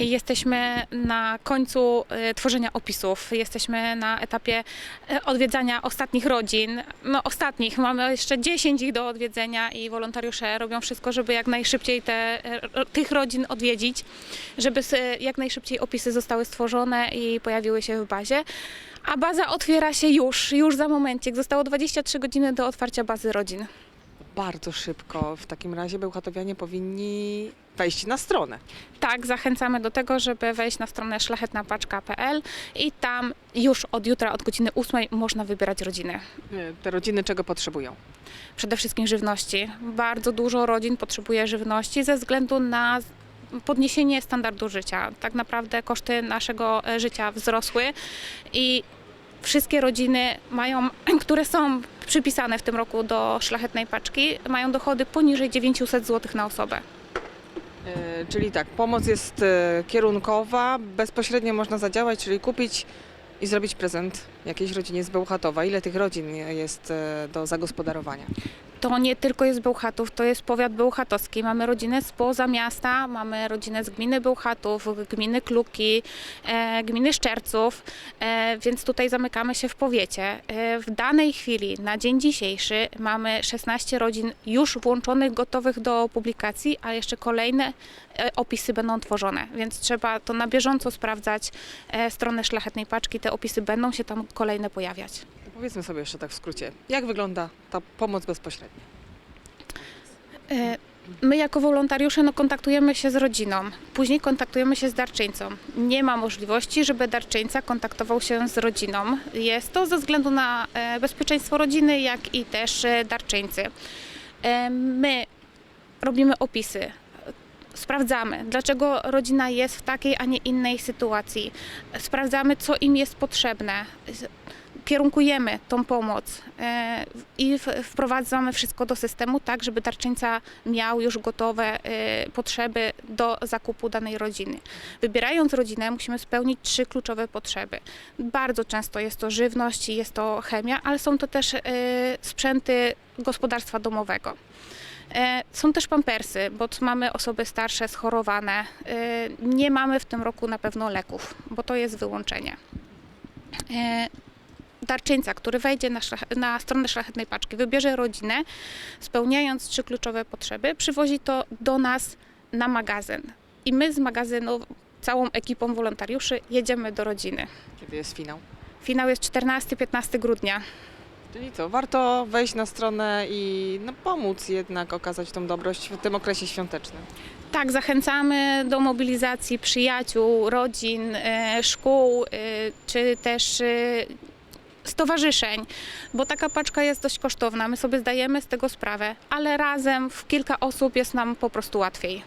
Jesteśmy na końcu e, tworzenia opisów. Jesteśmy na etapie e, odwiedzania ostatnich rodzin. No ostatnich, mamy jeszcze 10 ich do odwiedzenia i wolontariusze robią wszystko, żeby jak najszybciej te, ro- tych rodzin odwiedzić, żeby jak najszybciej opisy zostały stworzone i pojawiły się w bazie. A baza otwiera się już, już za momencik. Zostało 23 godziny do otwarcia bazy rodzin. Bardzo szybko. W takim razie bełchatowianie powinni wejść na stronę. Tak, zachęcamy do tego, żeby wejść na stronę szlachetnapaczka.pl i tam już od jutra, od godziny 8 można wybierać rodziny. Te rodziny czego potrzebują? Przede wszystkim żywności. Bardzo dużo rodzin potrzebuje żywności ze względu na podniesienie standardu życia. Tak naprawdę koszty naszego e, życia wzrosły i wszystkie rodziny mają, które są przypisane w tym roku do szlachetnej paczki, mają dochody poniżej 900 zł na osobę. E, Czyli tak, pomoc jest e, kierunkowa, bezpośrednio można zadziałać, czyli kupić i zrobić prezent jakiejś rodzinie z Bełchatowa. Ile tych rodzin jest e, do zagospodarowania? To nie tylko jest Bełchatów, to jest powiat bełchatowski. Mamy rodzinę spoza miasta, mamy rodzinę z gminy Bełchatów, gminy Kluki, e, gminy Szczerców, e, więc tutaj zamykamy się w powiecie. W danej chwili, na dzień dzisiejszy, mamy 16 rodzin już włączonych, gotowych do publikacji, a jeszcze kolejne opisy będą tworzone, więc trzeba to na bieżąco sprawdzać e, stronę Szlachetnej Paczki, te opisy będą się tam kolejne pojawiać. Powiedzmy sobie jeszcze tak w skrócie, jak wygląda ta pomoc bezpośrednia? E, My jako wolontariusze no, kontaktujemy się z rodziną, później kontaktujemy się z darczyńcą. Nie ma możliwości, żeby darczyńca kontaktował się z rodziną. Jest to ze względu na e, bezpieczeństwo rodziny, jak i też e, darczyńcy. My robimy opisy. Sprawdzamy, dlaczego rodzina jest w takiej, a nie innej sytuacji. Sprawdzamy, co im jest potrzebne. Kierunkujemy tą pomoc e, i wprowadzamy wszystko do systemu, tak żeby darczyńca miał już gotowe e, potrzeby do zakupu danej rodziny. Wybierając rodzinę, musimy spełnić trzy kluczowe potrzeby. Bardzo często jest to żywność, jest to chemia, ale są to też e, sprzęty gospodarstwa domowego. E, Są też pampersy, bo mamy osoby starsze, schorowane. E, Nie mamy w tym roku na pewno leków, bo to jest wyłączenie. E, Darczyńca, który wejdzie na, szlach- na stronę szlachetnej paczki, wybierze rodzinę, spełniając trzy kluczowe potrzeby, przywozi to do nas na magazyn. I my z magazynu, całą ekipą wolontariuszy, jedziemy do rodziny. Kiedy jest finał? Finał jest 14-15 grudnia. Czyli co, warto wejść na stronę i no, pomóc jednak okazać tą dobrość w tym okresie świątecznym. Tak, zachęcamy do mobilizacji przyjaciół, rodzin, e, szkół, e, czy też e, stowarzyszeń, bo taka paczka jest dość kosztowna. My sobie zdajemy z tego sprawę, ale razem w kilka osób jest nam po prostu łatwiej.